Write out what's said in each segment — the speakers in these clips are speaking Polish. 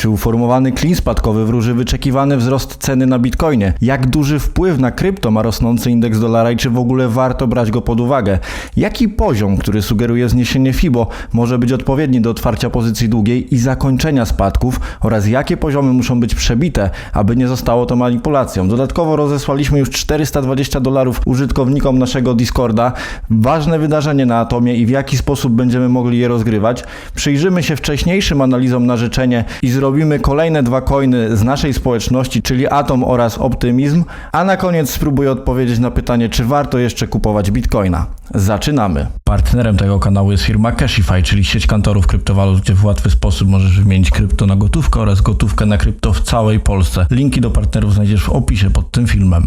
Czy uformowany klin spadkowy wróży wyczekiwany wzrost ceny na bitcoinie? Jak duży wpływ na krypto ma rosnący indeks dolara i czy w ogóle warto brać go pod uwagę? Jaki poziom, który sugeruje zniesienie FIBO, może być odpowiedni do otwarcia pozycji długiej i zakończenia spadków oraz jakie poziomy muszą być przebite, aby nie zostało to manipulacją? Dodatkowo rozesłaliśmy już 420 dolarów użytkownikom naszego Discorda. Ważne wydarzenie na Atomie i w jaki sposób będziemy mogli je rozgrywać. Przyjrzymy się wcześniejszym analizom na życzenie i zrobimy kolejne dwa coiny z naszej społeczności, czyli Atom oraz Optymizm, a na koniec spróbuję odpowiedzieć na pytanie, czy warto jeszcze kupować Bitcoina. Zaczynamy. Partnerem tego kanału jest firma Cashify, czyli sieć kantorów kryptowalut, gdzie w łatwy sposób możesz wymienić krypto na gotówkę oraz gotówkę na krypto w całej Polsce. Linki do partnerów znajdziesz w opisie pod tym filmem.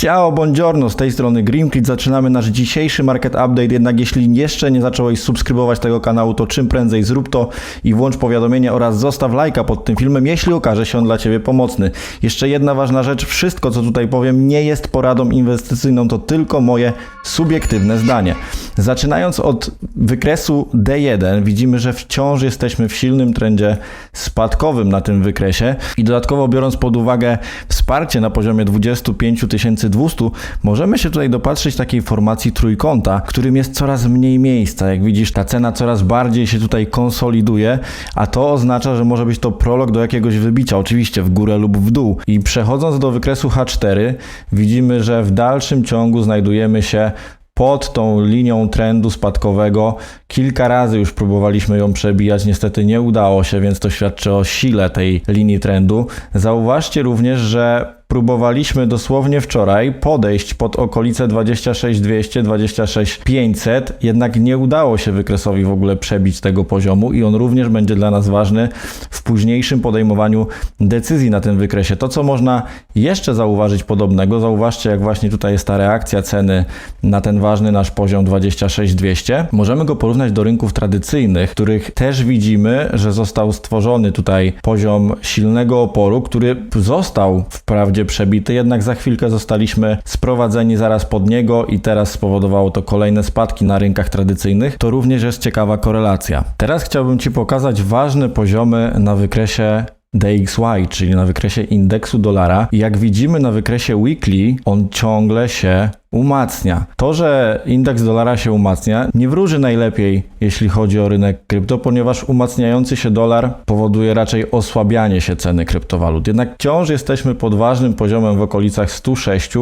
Ciao, buongiorno, z tej strony Grimkrit. Zaczynamy nasz dzisiejszy market update, jednak jeśli jeszcze nie zacząłeś subskrybować tego kanału, to czym prędzej zrób to i włącz powiadomienia oraz zostaw lajka pod tym filmem, jeśli okaże się on dla Ciebie pomocny. Jeszcze jedna ważna rzecz, wszystko co tutaj powiem nie jest poradą inwestycyjną, to tylko moje subiektywne zdanie. Zaczynając od wykresu D1, widzimy, że wciąż jesteśmy w silnym trendzie spadkowym na tym wykresie i dodatkowo biorąc pod uwagę wsparcie na poziomie 25 200, możemy się tutaj dopatrzyć takiej formacji trójkąta, którym jest coraz mniej miejsca. Jak widzisz, ta cena coraz bardziej się tutaj konsoliduje, a to oznacza, że może być to prolog do jakiegoś wybicia, oczywiście w górę lub w dół. I przechodząc do wykresu H4, widzimy, że w dalszym ciągu znajdujemy się pod tą linią trendu spadkowego. Kilka razy już próbowaliśmy ją przebijać, niestety nie udało się, więc to świadczy o sile tej linii trendu. Zauważcie również, że próbowaliśmy dosłownie wczoraj podejść pod okolice 26200, 26500, jednak nie udało się wykresowi w ogóle przebić tego poziomu i on również będzie dla nas ważny w późniejszym podejmowaniu decyzji na tym wykresie. To, co można jeszcze zauważyć podobnego, zauważcie, jak właśnie tutaj jest ta reakcja ceny na ten ważny nasz poziom 26200. Możemy go porównać do rynków tradycyjnych, których też widzimy, że został stworzony tutaj poziom silnego oporu, który został wprawdzie będzie przebity, jednak za chwilkę zostaliśmy sprowadzeni zaraz pod niego i teraz spowodowało to kolejne spadki na rynkach tradycyjnych. To również jest ciekawa korelacja. Teraz chciałbym Ci pokazać ważne poziomy na wykresie DXY, czyli na wykresie indeksu dolara. Jak widzimy na wykresie weekly, on ciągle się umacnia. To, że indeks dolara się umacnia, nie wróży najlepiej, jeśli chodzi o rynek krypto, ponieważ umacniający się dolar powoduje raczej osłabianie się ceny kryptowalut. Jednak wciąż jesteśmy pod ważnym poziomem w okolicach 106,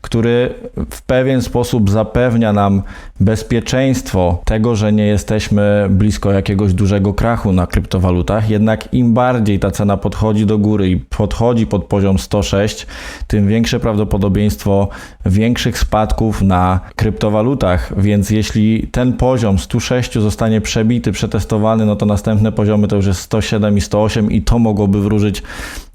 który w pewien sposób zapewnia nam bezpieczeństwo tego, że nie jesteśmy blisko jakiegoś dużego krachu na kryptowalutach. Jednak im bardziej ta cena podchodzi do góry i podchodzi pod poziom 106, tym większe prawdopodobieństwo większych spadków na kryptowalutach, więc jeśli ten poziom 106 zostanie przebity, przetestowany, no to następne poziomy to już jest 107 i 108 i to mogłoby wróżyć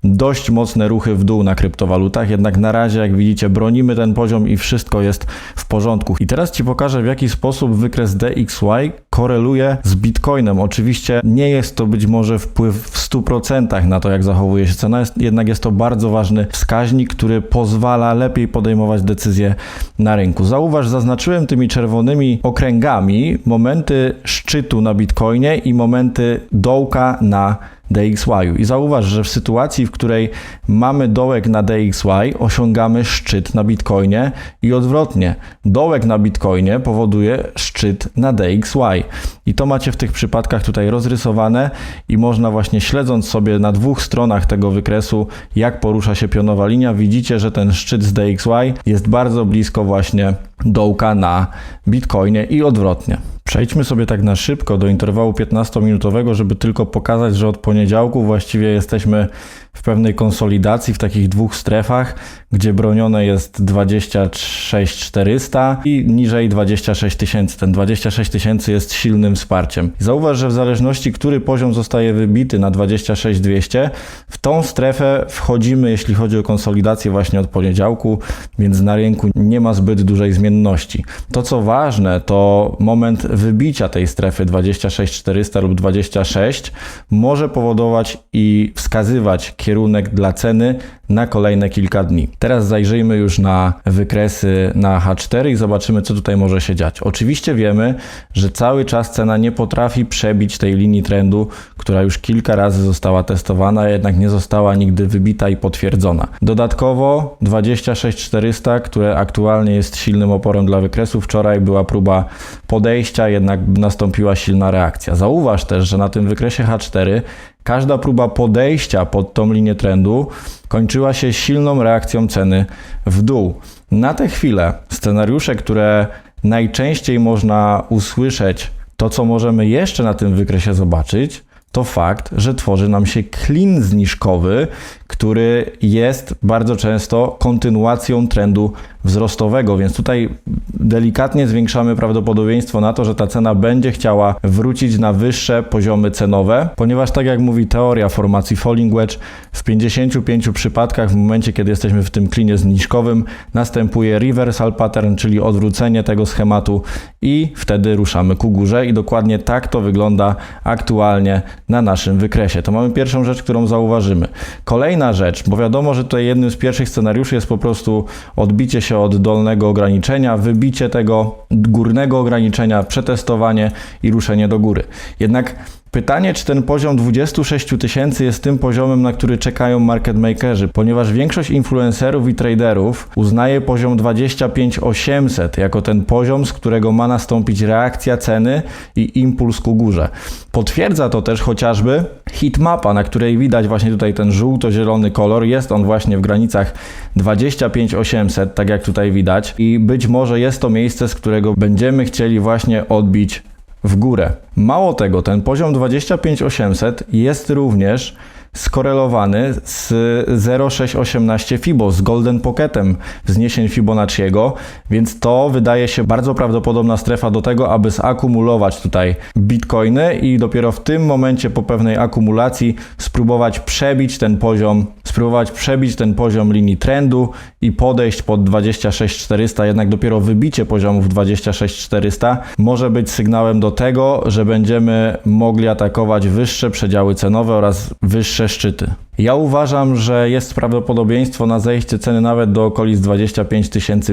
dość mocne ruchy w dół na kryptowalutach, jednak na razie, jak widzicie, bronimy ten poziom i wszystko jest w porządku. I teraz Ci pokażę, w jaki sposób wykres DXY koreluje z Bitcoinem. Oczywiście nie jest to być może wpływ w 100% na to, jak zachowuje się cena, jednak jest to bardzo ważny wskaźnik, który pozwala lepiej podejmować decyzje na rynku. Zauważ, zaznaczyłem tymi czerwonymi okręgami momenty szczytu na Bitcoinie i momenty dołka na DXY. I zauważ, że w sytuacji, w której mamy dołek na DXY, osiągamy szczyt na Bitcoinie i odwrotnie. Dołek na Bitcoinie powoduje szczyt na DXY. I to macie w tych przypadkach tutaj rozrysowane i można właśnie śledząc sobie na dwóch stronach tego wykresu, jak porusza się pionowa linia, widzicie, że ten szczyt z DXY jest bardzo blisko właśnie dołka na Bitcoinie i odwrotnie. Przejdźmy sobie tak na szybko do interwału 15-minutowego, żeby tylko pokazać, że od poniedziałku właściwie jesteśmy w pewnej konsolidacji w takich dwóch strefach, gdzie bronione jest 26400 i niżej 26 tysięcy. Ten 26 tysięcy jest silnym wsparciem. Zauważ, że w zależności, który poziom zostaje wybity na 26200, w tą strefę wchodzimy, jeśli chodzi o konsolidację właśnie od poniedziałku, więc na rynku nie ma zbyt dużej zmienności. To co ważne, to moment wybicia tej strefy 26400 lub 26 może powodować i wskazywać kierunek dla ceny na kolejne kilka dni. Teraz zajrzyjmy już na wykresy na H4 i zobaczymy, co tutaj może się dziać. Oczywiście wiemy, że cały czas cena nie potrafi przebić tej linii trendu, która już kilka razy została testowana, jednak nie została nigdy wybita i potwierdzona. Dodatkowo 26400, które aktualnie jest silnym oporem dla wykresu, wczoraj była próba podejścia, jednak nastąpiła silna reakcja. Zauważ też, że na tym wykresie H4 każda próba podejścia pod tą linię trendu kończyła się silną reakcją ceny w dół. Na tę chwilę scenariusze, które najczęściej można usłyszeć, to co możemy jeszcze na tym wykresie zobaczyć, to fakt, że tworzy nam się klin zniżkowy, który jest bardzo często kontynuacją trendu wzrostowego, więc tutaj delikatnie zwiększamy prawdopodobieństwo na to, że ta cena będzie chciała wrócić na wyższe poziomy cenowe, ponieważ tak jak mówi teoria formacji falling wedge, w 55 przypadkach w momencie, kiedy jesteśmy w tym klinie zniżkowym, następuje reversal pattern, czyli odwrócenie tego schematu i wtedy ruszamy ku górze i dokładnie tak to wygląda aktualnie na naszym wykresie. To mamy pierwszą rzecz, którą zauważymy. Kolejna rzecz, bo wiadomo, że tutaj jednym z pierwszych scenariuszy jest po prostu odbicie się od dolnego ograniczenia, wybicie tego górnego ograniczenia, przetestowanie i ruszenie do góry. Jednak Pytanie, czy ten poziom 26 tysięcy jest tym poziomem, na który czekają market makerzy, ponieważ większość influencerów i traderów uznaje poziom 25800 jako ten poziom, z którego ma nastąpić reakcja ceny i impuls ku górze. Potwierdza to też chociażby hitmapa, na której widać właśnie tutaj ten żółto-zielony kolor. Jest on właśnie w granicach 25800, tak jak tutaj widać i być może jest to miejsce, z którego będziemy chcieli właśnie odbić w górę. Mało tego, ten poziom 25800 jest również skorelowany z 0,618 Fibo, z Golden Pocketem wzniesień Fibonacciego, więc to wydaje się bardzo prawdopodobna strefa do tego, aby zakumulować tutaj bitcoiny i dopiero w tym momencie po pewnej akumulacji spróbować przebić ten poziom, spróbować przebić ten poziom linii trendu i podejść pod 26400, jednak dopiero wybicie poziomów 26400 może być sygnałem do tego, że będziemy mogli atakować wyższe przedziały cenowe oraz wyższe szczyty. Ja uważam, że jest prawdopodobieństwo na zejście ceny nawet do okolic 25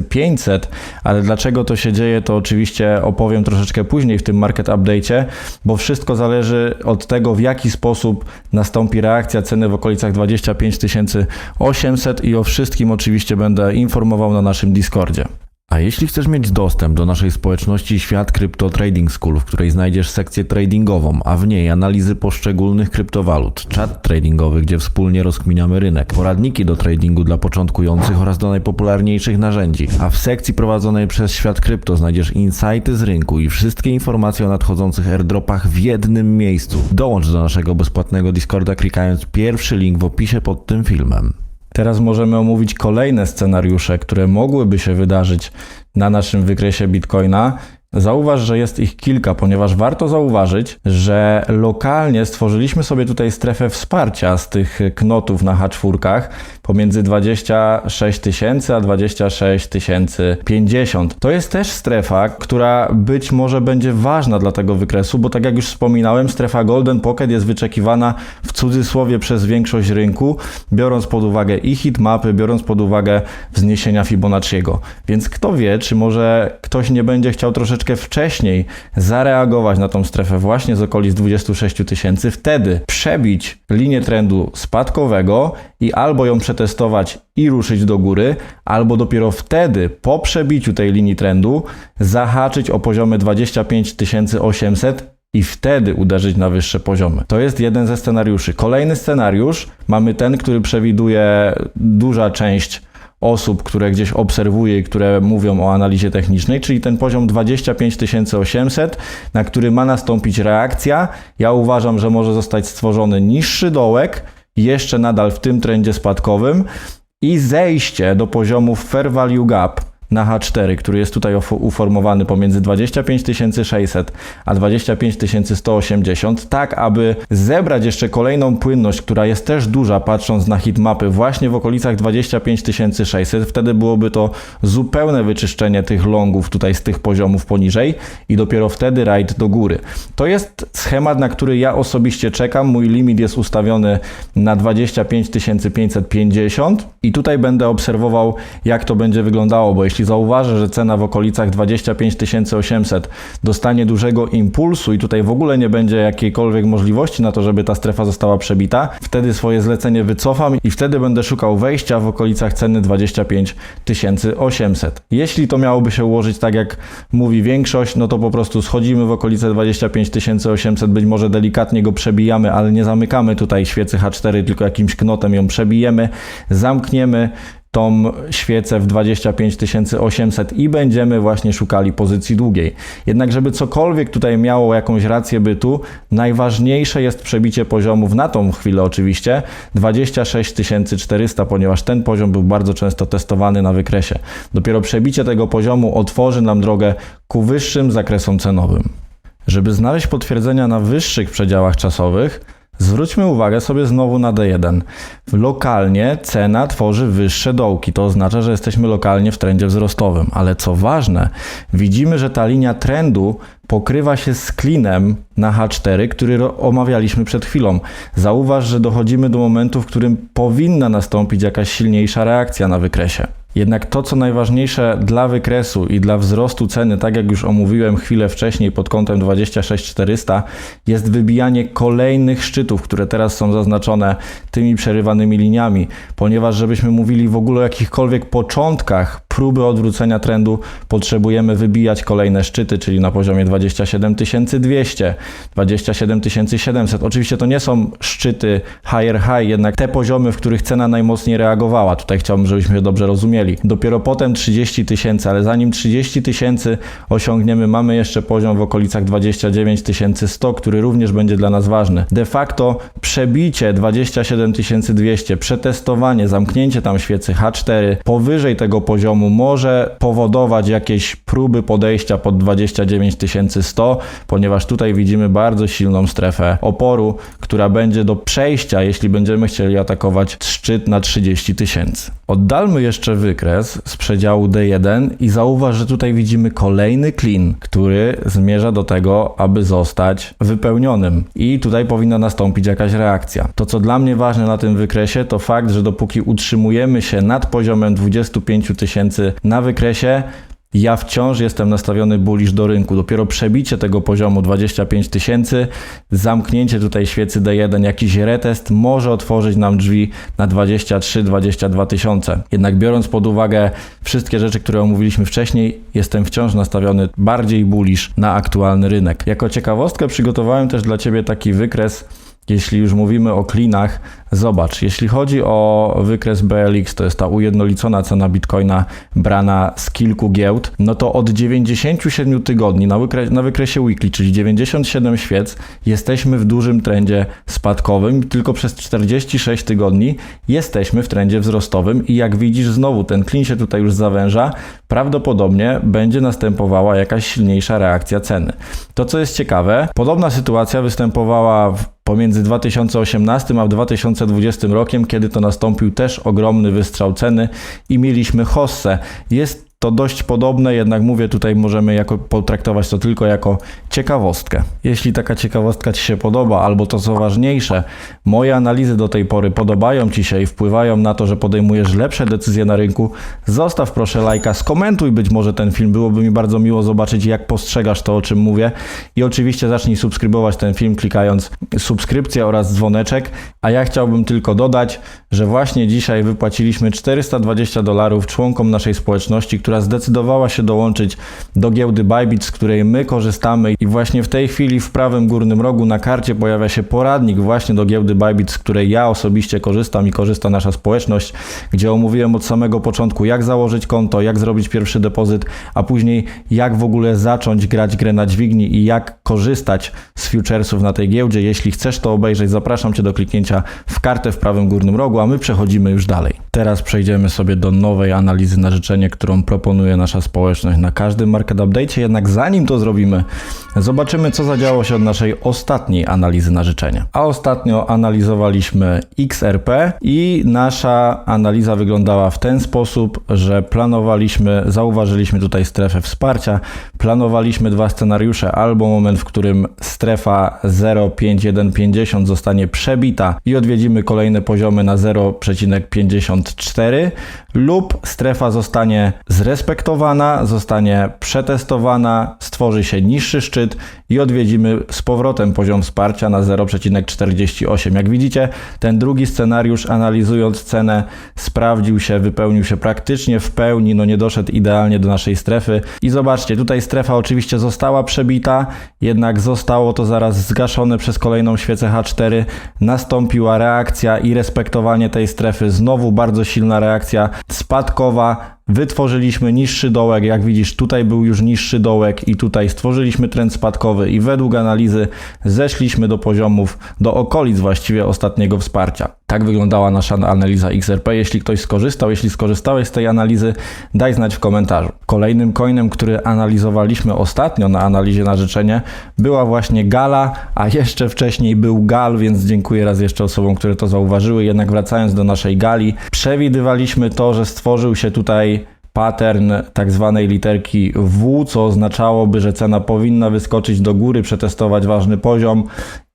500, ale dlaczego to się dzieje, to oczywiście opowiem troszeczkę później w tym market update'cie, bo wszystko zależy od tego, w jaki sposób nastąpi reakcja ceny w okolicach 25 800 i o wszystkim oczywiście będę informował na naszym Discordzie. A jeśli chcesz mieć dostęp do naszej społeczności Świat Crypto Trading School, w której znajdziesz sekcję tradingową, a w niej analizy poszczególnych kryptowalut, czat tradingowy, gdzie wspólnie rozkminiamy rynek, poradniki do tradingu dla początkujących oraz do najpopularniejszych narzędzi, a w sekcji prowadzonej przez Świat Krypto znajdziesz insighty z rynku i wszystkie informacje o nadchodzących airdropach w jednym miejscu. Dołącz do naszego bezpłatnego Discorda klikając pierwszy link w opisie pod tym filmem. Teraz możemy omówić kolejne scenariusze, które mogłyby się wydarzyć na naszym wykresie Bitcoina. Zauważ, że jest ich kilka, ponieważ warto zauważyć, że lokalnie stworzyliśmy sobie tutaj strefę wsparcia z tych knotów na H4 pomiędzy 26 tysięcy a 26 050. To jest też strefa, która być może będzie ważna dla tego wykresu, bo tak jak już wspominałem, strefa Golden Pocket jest wyczekiwana w cudzysłowie przez większość rynku, biorąc pod uwagę i hitmapy, biorąc pod uwagę wzniesienia Fibonacciego. Więc kto wie, czy może ktoś nie będzie chciał troszeczkę wcześniej zareagować na tą strefę właśnie z okolic 26 tysięcy, wtedy przebić linię trendu spadkowego i albo ją przetestować i ruszyć do góry, albo dopiero wtedy po przebiciu tej linii trendu zahaczyć o poziomy 25 800 i wtedy uderzyć na wyższe poziomy. To jest jeden ze scenariuszy. Kolejny scenariusz mamy ten, który przewiduje duża część osób, które gdzieś obserwuję i które mówią o analizie technicznej, czyli ten poziom 25 800, na który ma nastąpić reakcja. Ja uważam, że może zostać stworzony niższy dołek, jeszcze nadal w tym trendzie spadkowym i zejście do poziomów fair value gap na H4, który jest tutaj ufo- uformowany pomiędzy 25 600 a 25 180, tak aby zebrać jeszcze kolejną płynność, która jest też duża, patrząc na hitmapy, właśnie w okolicach 25 600, wtedy byłoby to zupełne wyczyszczenie tych longów tutaj z tych poziomów poniżej i dopiero wtedy rajd do góry. To jest schemat, na który ja osobiście czekam. Mój limit jest ustawiony na 25 550 i tutaj będę obserwował, jak to będzie wyglądało, bo jeśli zauważę, że cena w okolicach 25 800 dostanie dużego impulsu i tutaj w ogóle nie będzie jakiejkolwiek możliwości na to, żeby ta strefa została przebita, wtedy swoje zlecenie wycofam i wtedy będę szukał wejścia w okolicach ceny 25 800. Jeśli to miałoby się ułożyć tak, jak mówi większość, no to po prostu schodzimy w okolice 25 800, być może delikatnie go przebijamy, ale nie zamykamy tutaj świecy H4, tylko jakimś knotem ją przebijemy, zamkniemy tą świecę w 25 800 i będziemy właśnie szukali pozycji długiej. Jednak żeby cokolwiek tutaj miało jakąś rację bytu, najważniejsze jest przebicie poziomów na tą chwilę oczywiście 26 400, ponieważ ten poziom był bardzo często testowany na wykresie. Dopiero przebicie tego poziomu otworzy nam drogę ku wyższym zakresom cenowym. Żeby znaleźć potwierdzenia na wyższych przedziałach czasowych, Zwróćmy uwagę sobie znowu na D1. Lokalnie cena tworzy wyższe dołki, to oznacza, że jesteśmy lokalnie w trendzie wzrostowym, ale co ważne, widzimy, że ta linia trendu pokrywa się z klinem na H4, który omawialiśmy przed chwilą. Zauważ, że dochodzimy do momentu, w którym powinna nastąpić jakaś silniejsza reakcja na wykresie. Jednak to, co najważniejsze dla wykresu i dla wzrostu ceny, tak jak już omówiłem chwilę wcześniej pod kątem 26400, jest wybijanie kolejnych szczytów, które teraz są zaznaczone tymi przerywanymi liniami, ponieważ żebyśmy mówili w ogóle o jakichkolwiek początkach próby odwrócenia trendu, potrzebujemy wybijać kolejne szczyty, czyli na poziomie 27200, 27700. Oczywiście to nie są szczyty higher high, jednak te poziomy, w których cena najmocniej reagowała. Tutaj chciałbym, żebyśmy dobrze rozumieli. Dopiero potem 30 tysięcy, ale zanim 30 tysięcy osiągniemy, mamy jeszcze poziom w okolicach 29 100, który również będzie dla nas ważny. De facto przebicie 27 200, przetestowanie, zamknięcie tam świecy H4 powyżej tego poziomu może powodować jakieś próby podejścia pod 29 100, ponieważ tutaj widzimy bardzo silną strefę oporu, która będzie do przejścia, jeśli będziemy chcieli atakować szczyt na 30 tysięcy. Oddalmy jeszcze wykres z przedziału D1 i zauważ, że tutaj widzimy kolejny klin, który zmierza do tego, aby zostać wypełnionym. I tutaj powinna nastąpić jakaś reakcja. To, co dla mnie ważne na tym wykresie, to fakt, że dopóki utrzymujemy się nad poziomem 25 tysięcy na wykresie, ja wciąż jestem nastawiony bullish do rynku. Dopiero przebicie tego poziomu 25 tysięcy, zamknięcie tutaj świecy D1, jakiś retest może otworzyć nam drzwi na 23-22 tysiące. Jednak biorąc pod uwagę wszystkie rzeczy, które omówiliśmy wcześniej, jestem wciąż nastawiony bardziej bullish na aktualny rynek. Jako ciekawostkę przygotowałem też dla Ciebie taki wykres, jeśli już mówimy o klinach, zobacz, jeśli chodzi o wykres BLX, to jest ta ujednolicona cena bitcoina brana z kilku giełd, no to od 97 tygodni na, wykre, na wykresie weekly, czyli 97 świec, jesteśmy w dużym trendzie spadkowym, tylko przez 46 tygodni jesteśmy w trendzie wzrostowym i jak widzisz, znowu ten klin się tutaj już zawęża, prawdopodobnie będzie następowała jakaś silniejsza reakcja ceny. To, co jest ciekawe, podobna sytuacja występowała pomiędzy 2018 a 2020 rokiem, kiedy to nastąpił też ogromny wystrzał ceny i mieliśmy hossę. Jest to dość podobne, jednak mówię tutaj możemy jako, potraktować to tylko jako ciekawostkę. Jeśli taka ciekawostka Ci się podoba, albo to co ważniejsze, moje analizy do tej pory podobają Ci się i wpływają na to, że podejmujesz lepsze decyzje na rynku, zostaw proszę lajka, skomentuj być może ten film, byłoby mi bardzo miło zobaczyć jak postrzegasz to o czym mówię i oczywiście zacznij subskrybować ten film klikając subskrypcję oraz dzwoneczek, a ja chciałbym tylko dodać, że właśnie dzisiaj wypłaciliśmy 420 dolarów członkom naszej społeczności, która zdecydowała się dołączyć do giełdy Bybit, z której my korzystamy i właśnie w tej chwili w prawym górnym rogu na karcie pojawia się poradnik właśnie do giełdy Bybit, z której ja osobiście korzystam i korzysta nasza społeczność, gdzie omówiłem od samego początku jak założyć konto, jak zrobić pierwszy depozyt, a później jak w ogóle zacząć grać grę na dźwigni i jak korzystać z futuresów na tej giełdzie. Jeśli chcesz to obejrzeć, zapraszam Cię do kliknięcia w kartę w prawym górnym rogu, a my przechodzimy już dalej. Teraz przejdziemy sobie do nowej analizy na życzenie, którą proponuje nasza społeczność na każdym market update. Jednak zanim to zrobimy, zobaczymy co zadziało się od naszej ostatniej analizy na życzenie. A ostatnio analizowaliśmy XRP i nasza analiza wyglądała w ten sposób, że planowaliśmy, zauważyliśmy tutaj strefę wsparcia, planowaliśmy dwa scenariusze, albo moment, w którym strefa 0,5150 zostanie przebita i odwiedzimy kolejne poziomy na 0,54 lub strefa zostanie zrespektowana, zostanie przetestowana, stworzy się niższy szczyt i odwiedzimy z powrotem poziom wsparcia na 0,48. Jak widzicie, ten drugi scenariusz analizując cenę sprawdził się, wypełnił się praktycznie w pełni, no nie doszedł idealnie do naszej strefy. I zobaczcie, tutaj strefa oczywiście została przebita, jednak zostało to zaraz zgaszone przez kolejną świecę H4, nastąpiła reakcja i respektowanie tej strefy, znowu bardzo silna reakcja spadkowa, wytworzyliśmy niższy dołek, jak widzisz tutaj był już niższy dołek i tutaj stworzyliśmy trend spadkowy i według analizy zeszliśmy do poziomów, do okolic właściwie ostatniego wsparcia. Tak wyglądała nasza analiza XRP. Jeśli ktoś skorzystał, jeśli skorzystałeś z tej analizy, daj znać w komentarzu. Kolejnym coinem, który analizowaliśmy ostatnio na analizie na życzenie, była właśnie Gala, a jeszcze wcześniej był Gal, więc dziękuję raz jeszcze osobom, które to zauważyły. Jednak wracając do naszej Gali, przewidywaliśmy to, że stworzył się tutaj pattern tak zwanej literki W, co oznaczałoby, że cena powinna wyskoczyć do góry, przetestować ważny poziom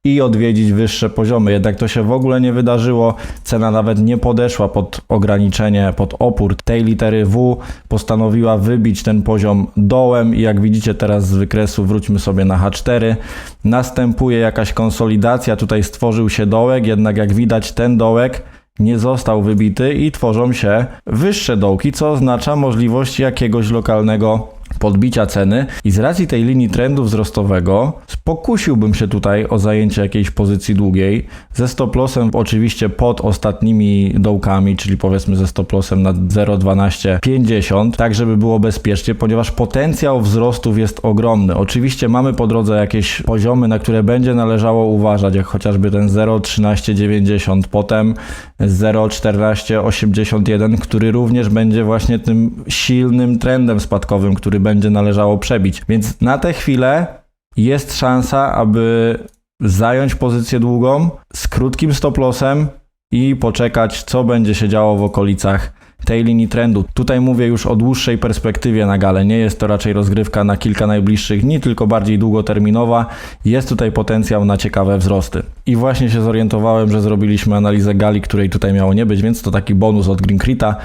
i odwiedzić wyższe poziomy. Jednak to się w ogóle nie wydarzyło. Cena nawet nie podeszła pod ograniczenie, pod opór tej litery W. Postanowiła wybić ten poziom dołem i jak widzicie teraz z wykresu wróćmy sobie na H4. Następuje jakaś konsolidacja. Tutaj stworzył się dołek, jednak jak widać ten dołek nie został wybity i tworzą się wyższe dołki, co oznacza możliwość jakiegoś lokalnego podbicia ceny i z racji tej linii trendu wzrostowego pokusiłbym się tutaj o zajęcie jakiejś pozycji długiej ze stop lossem oczywiście pod ostatnimi dołkami, czyli powiedzmy ze stop lossem na 0,1250, tak żeby było bezpiecznie, ponieważ potencjał wzrostów jest ogromny. Oczywiście mamy po drodze jakieś poziomy, na które będzie należało uważać, jak chociażby ten 0,1390, potem 0,1481, który również będzie właśnie tym silnym trendem spadkowym, który będzie należało przebić. Więc na tę chwilę jest szansa, aby zająć pozycję długą z krótkim stop lossem i poczekać, co będzie się działo w okolicach tej linii trendu. Tutaj mówię już o dłuższej perspektywie na galę. Nie jest to raczej rozgrywka na kilka najbliższych dni, tylko bardziej długoterminowa. Jest tutaj potencjał na ciekawe wzrosty. I właśnie się zorientowałem, że zrobiliśmy analizę gali, której tutaj miało nie być, więc to taki bonus od Greencrita.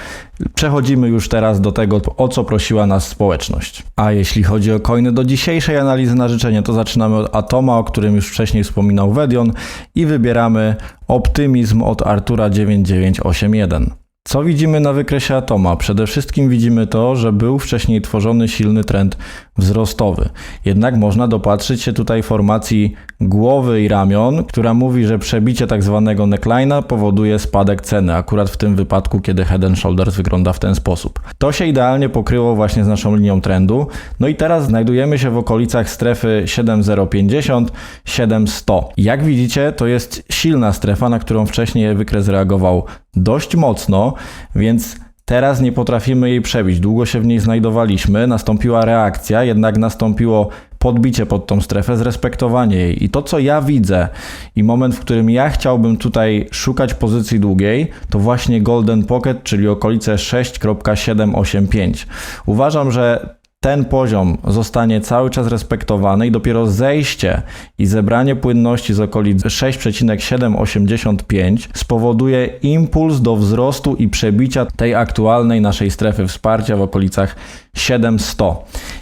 Przechodzimy już teraz do tego, o co prosiła nas społeczność. A jeśli chodzi o coiny do dzisiejszej analizy na życzenie, to zaczynamy od Atoma, o którym już wcześniej wspominał Wedion i wybieramy Optymizm od Artura 9981. Co widzimy na wykresie atoma? Przede wszystkim widzimy to, że był wcześniej tworzony silny trend wzrostowy. Jednak można dopatrzyć się tutaj formacji głowy i ramion, która mówi, że przebicie tak zwanego neckline'a powoduje spadek ceny, akurat w tym wypadku, kiedy head and shoulders wygląda w ten sposób. To się idealnie pokryło właśnie z naszą linią trendu. No i teraz znajdujemy się w okolicach strefy 7050, 7100. Jak widzicie, to jest silna strefa, na którą wcześniej wykres reagował dość mocno, więc teraz nie potrafimy jej przebić. Długo się w niej znajdowaliśmy, nastąpiła reakcja, jednak nastąpiło podbicie pod tą strefę, zrespektowanie jej. I to, co ja widzę i moment, w którym ja chciałbym tutaj szukać pozycji długiej, to właśnie Golden Pocket, czyli okolice 6.785. Uważam, że ten poziom zostanie cały czas respektowany i dopiero zejście i zebranie płynności z okolic 6,785 spowoduje impuls do wzrostu i przebicia tej aktualnej naszej strefy wsparcia w okolicach 700.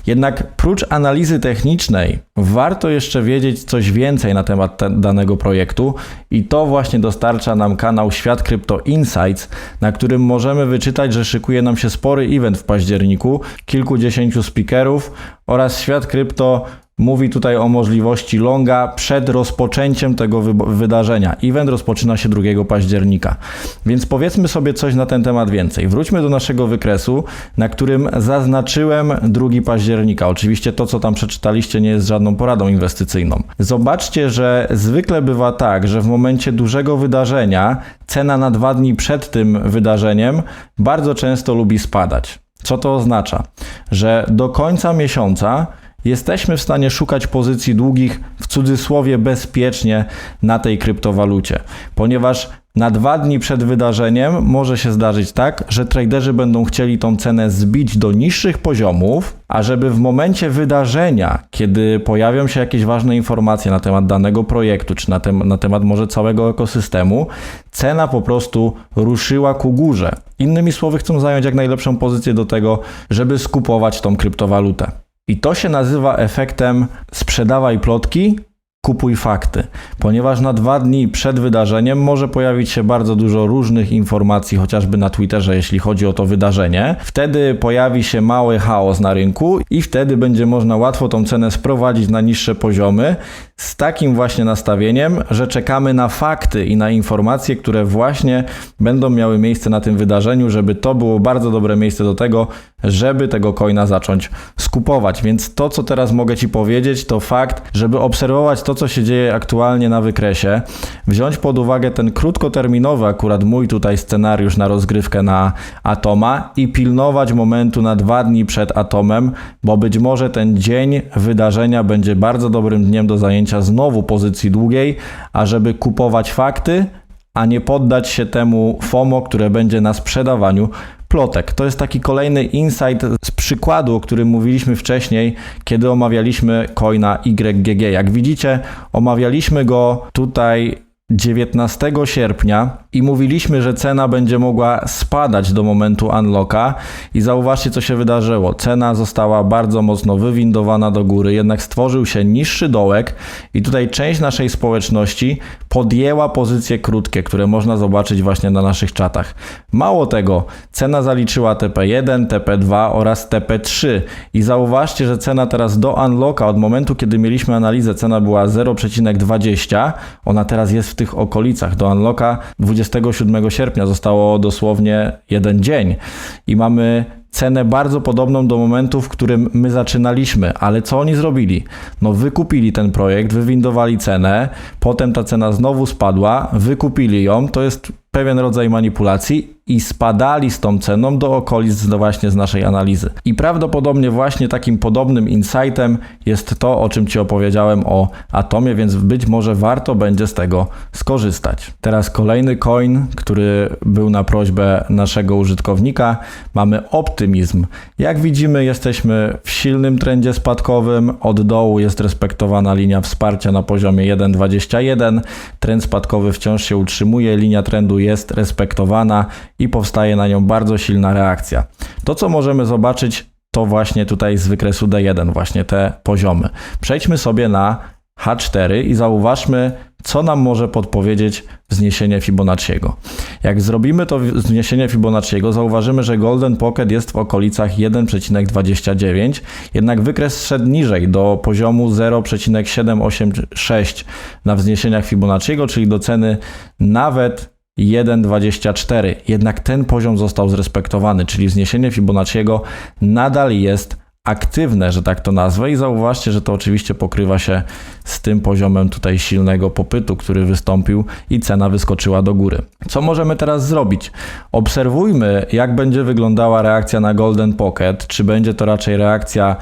Jednak prócz analizy technicznej warto jeszcze wiedzieć coś więcej na temat danego projektu i to właśnie dostarcza nam kanał Świat Krypto Insights, na którym możemy wyczytać, że szykuje nam się spory event w październiku, kilkudziesięciu speakerów oraz Świat Krypto mówi tutaj o możliwości longa przed rozpoczęciem tego wy- wydarzenia. Event rozpoczyna się 2 października. Więc powiedzmy sobie coś na ten temat więcej. Wróćmy do naszego wykresu, na którym zaznaczyłem 2 października. Oczywiście to, co tam przeczytaliście, nie jest żadną poradą inwestycyjną. Zobaczcie, że zwykle bywa tak, że w momencie dużego wydarzenia cena na dwa dni przed tym wydarzeniem bardzo często lubi spadać. Co to oznacza? Że do końca miesiąca jesteśmy w stanie szukać pozycji długich w cudzysłowie bezpiecznie na tej kryptowalucie, ponieważ na dwa dni przed wydarzeniem może się zdarzyć tak, że traderzy będą chcieli tą cenę zbić do niższych poziomów, a żeby w momencie wydarzenia, kiedy pojawią się jakieś ważne informacje na temat danego projektu, czy na, tem na temat może całego ekosystemu, cena po prostu ruszyła ku górze. Innymi słowy, chcą zająć jak najlepszą pozycję do tego, żeby skupować tą kryptowalutę. I to się nazywa efektem sprzedawaj plotki, kupuj fakty, ponieważ na dwa dni przed wydarzeniem może pojawić się bardzo dużo różnych informacji, chociażby na Twitterze, jeśli chodzi o to wydarzenie. Wtedy pojawi się mały chaos na rynku i wtedy będzie można łatwo tą cenę sprowadzić na niższe poziomy z takim właśnie nastawieniem, że czekamy na fakty i na informacje, które właśnie będą miały miejsce na tym wydarzeniu, żeby to było bardzo dobre miejsce do tego, żeby tego coina zacząć skupować. Więc to, co teraz mogę Ci powiedzieć, to fakt, żeby obserwować to, co się dzieje aktualnie na wykresie, wziąć pod uwagę ten krótkoterminowy, akurat mój tutaj scenariusz na rozgrywkę na Atoma i pilnować momentu na dwa dni przed Atomem, bo być może ten dzień wydarzenia będzie bardzo dobrym dniem do zajęcia znowu pozycji długiej, a żeby kupować fakty, a nie poddać się temu FOMO, które będzie na sprzedawaniu plotek. To jest taki kolejny insight z przykładu, o którym mówiliśmy wcześniej, kiedy omawialiśmy coina YGG. Jak widzicie, omawialiśmy go tutaj 19 sierpnia i mówiliśmy, że cena będzie mogła spadać do momentu unlocka. I zauważcie co się wydarzyło. Cena została bardzo mocno wywindowana do góry, jednak stworzył się niższy dołek. I tutaj część naszej społeczności podjęła pozycje krótkie, które można zobaczyć właśnie na naszych czatach. Mało tego, cena zaliczyła TP1, TP2 oraz TP3 i zauważcie, że cena teraz do unlocka od momentu kiedy mieliśmy analizę cena była 0,20, ona teraz jest w tych okolicach. Do unlocka 27 sierpnia zostało dosłownie jeden dzień. I mamy cenę bardzo podobną do momentu, w którym my zaczynaliśmy, ale co oni zrobili? No wykupili ten projekt, wywindowali cenę, potem ta cena znowu spadła, wykupili ją, to jest pewien rodzaj manipulacji i spadali z tą ceną do okolic właśnie z naszej analizy. I prawdopodobnie właśnie takim podobnym insightem jest to, o czym Ci opowiedziałem o Atomie, więc być może warto będzie z tego skorzystać. Teraz kolejny coin, który był na prośbę naszego użytkownika. Mamy optymizm. Jak widzimy, jesteśmy w silnym trendzie spadkowym. Od dołu jest respektowana linia wsparcia na poziomie 1,21. Trend spadkowy wciąż się utrzymuje, linia trendu jest respektowana i powstaje na nią bardzo silna reakcja. To, co możemy zobaczyć, to właśnie tutaj z wykresu D1, właśnie te poziomy. Przejdźmy sobie na H4 i zauważmy, co nam może podpowiedzieć wzniesienie Fibonacciego. Jak zrobimy to wzniesienie Fibonacciego, zauważymy, że Golden Pocket jest w okolicach 1,29, jednak wykres szedł niżej do poziomu 0,786 na wzniesieniach Fibonacciego, czyli do ceny nawet 1,24. Jednak ten poziom został zrespektowany, czyli wzniesienie Fibonacciego nadal jest aktywne, że tak to nazwę i zauważcie, że to oczywiście pokrywa się z tym poziomem tutaj silnego popytu, który wystąpił i cena wyskoczyła do góry. Co możemy teraz zrobić? Obserwujmy, jak będzie wyglądała reakcja na Golden Pocket, czy będzie to raczej reakcja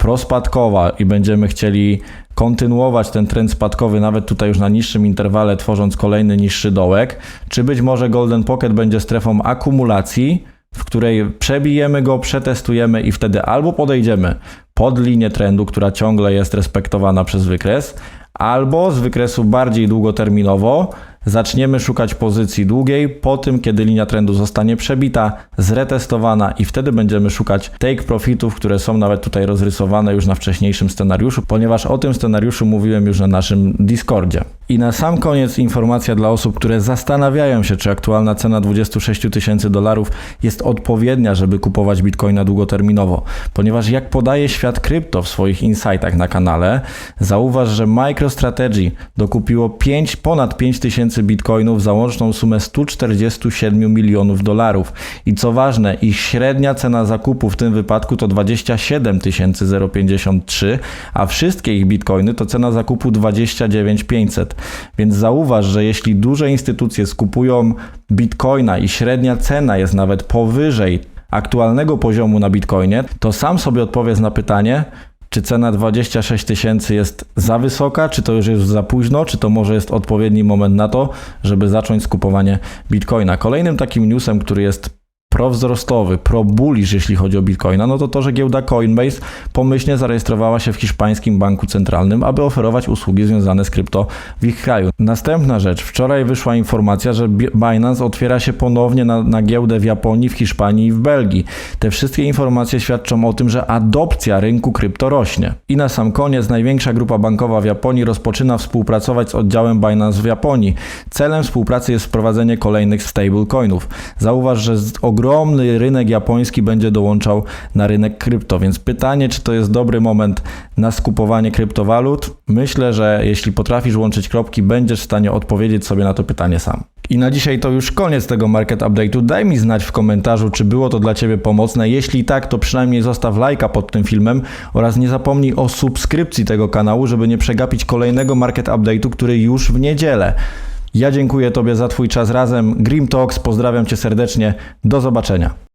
prospadkowa i będziemy chcieli kontynuować ten trend spadkowy nawet tutaj już na niższym interwale, tworząc kolejny niższy dołek, czy być może Golden Pocket będzie strefą akumulacji, w której przebijemy go, przetestujemy i wtedy albo podejdziemy pod linię trendu, która ciągle jest respektowana przez wykres, albo z wykresu bardziej długoterminowo zaczniemy szukać pozycji długiej po tym, kiedy linia trendu zostanie przebita, zretestowana i wtedy będziemy szukać take profitów, które są nawet tutaj rozrysowane już na wcześniejszym scenariuszu, ponieważ o tym scenariuszu mówiłem już na naszym Discordzie. I na sam koniec informacja dla osób, które zastanawiają się, czy aktualna cena 26 tysięcy dolarów jest odpowiednia, żeby kupować bitcoina długoterminowo. Ponieważ jak podaje świat krypto w swoich insightach na kanale, zauważ, że MicroStrategy dokupiło 5, ponad 5 tysięcy bitcoinów za łączną sumę 147 milionów dolarów. I co ważne, ich średnia cena zakupu w tym wypadku to 27 053, a wszystkie ich bitcoiny to cena zakupu 29 500. Więc zauważ, że jeśli duże instytucje skupują bitcoina i średnia cena jest nawet powyżej aktualnego poziomu na bitcoinie, to sam sobie odpowiedz na pytanie, czy cena 26 tysięcy jest za wysoka, czy to już jest za późno, czy to może jest odpowiedni moment na to, żeby zacząć skupowanie bitcoina. Kolejnym takim newsem, który jest prowzrostowy, pro-bullish, jeśli chodzi o bitcoina, no to to, że giełda Coinbase pomyślnie zarejestrowała się w hiszpańskim banku centralnym, aby oferować usługi związane z krypto w ich kraju. Następna rzecz, wczoraj wyszła informacja, że Bi- Binance otwiera się ponownie na, na giełdę w Japonii, w Hiszpanii i w Belgii. Te wszystkie informacje świadczą o tym, że adopcja rynku krypto rośnie. I na sam koniec, największa grupa bankowa w Japonii rozpoczyna współpracować z oddziałem Binance w Japonii. Celem współpracy jest wprowadzenie kolejnych stablecoinów. Zauważ, że z- ogromny rynek japoński będzie dołączał na rynek krypto, więc pytanie, czy to jest dobry moment na skupowanie kryptowalut? Myślę, że jeśli potrafisz łączyć kropki, będziesz w stanie odpowiedzieć sobie na to pytanie sam. I na dzisiaj to już koniec tego Market Update'u. Daj mi znać w komentarzu, czy było to dla Ciebie pomocne. Jeśli tak, to przynajmniej zostaw lajka pod tym filmem oraz nie zapomnij o subskrypcji tego kanału, żeby nie przegapić kolejnego Market Update'u, który już w niedzielę. Ja dziękuję Tobie za Twój czas razem. Grim Talks, pozdrawiam Cię serdecznie. Do zobaczenia.